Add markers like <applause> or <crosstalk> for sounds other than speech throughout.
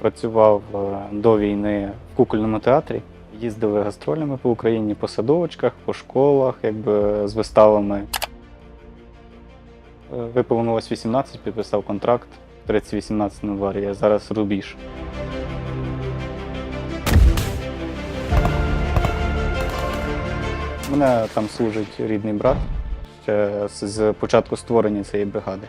Працював е, до війни в кукольному театрі. Їздили гастролями по Україні, по садочках, по школах, якби з виставами. Е, Виповнилось 18, підписав контракт 3018 января, я зараз рубіж. У мене там служить рідний брат ще з початку створення цієї бригади.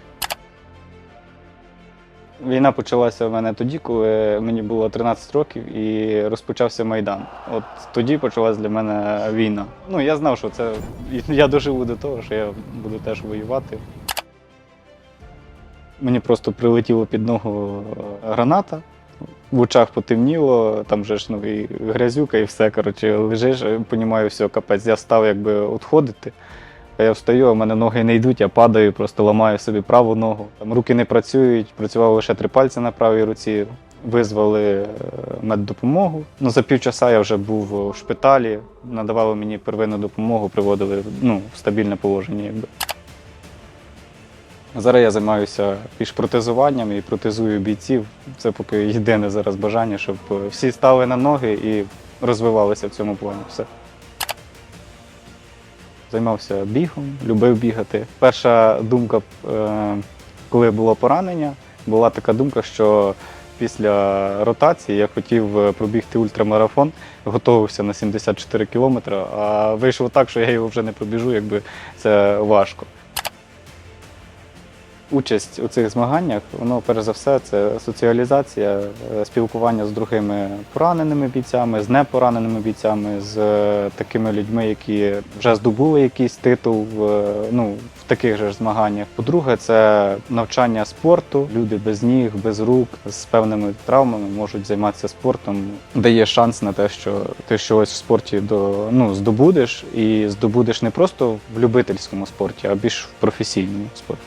Війна почалася в мене тоді, коли мені було 13 років і розпочався Майдан. От тоді почалась для мене війна. Ну, я знав, що це <laughs> я доживу до того, що я буду теж воювати. Мені просто прилетіло під ногу е, граната, в очах потемніло, там же ж ну, і грязюка, і все. Коротше, лежиш, понімаю, все, капець. Я став якби відходити. Я встаю, в мене ноги не йдуть, я падаю, просто ламаю собі праву ногу. Там руки не працюють, працювали лише три пальці на правій руці. Визвали е, меддопомогу. Ну, за півчаса я вже був в шпиталі, надавали мені первинну допомогу, приводили ну, в стабільне положення. Якби. Зараз я займаюся більш протезуванням і протезую бійців. Це поки єдине зараз бажання, щоб всі стали на ноги і розвивалися в цьому плані. Все. Займався бігом, любив бігати. Перша думка, е, коли було поранення, була така думка, що після ротації я хотів е, пробігти ультрамарафон, готувався на 74 кілометри, а вийшло так, що я його вже не пробіжу, якби це важко. Участь у цих змаганнях, воно перш за все, це соціалізація, е, спілкування з другими пораненими бійцями, з непораненими бійцями, з е, такими людьми, які вже здобули якийсь титул в, е, ну, в таких же змаганнях. По-друге, це навчання спорту. Люди без ніг, без рук, з певними травмами можуть займатися спортом. Дає шанс на те, що ти щось в спорті до, ну, здобудеш, і здобудеш не просто в любительському спорті, а більш в професійному спорті.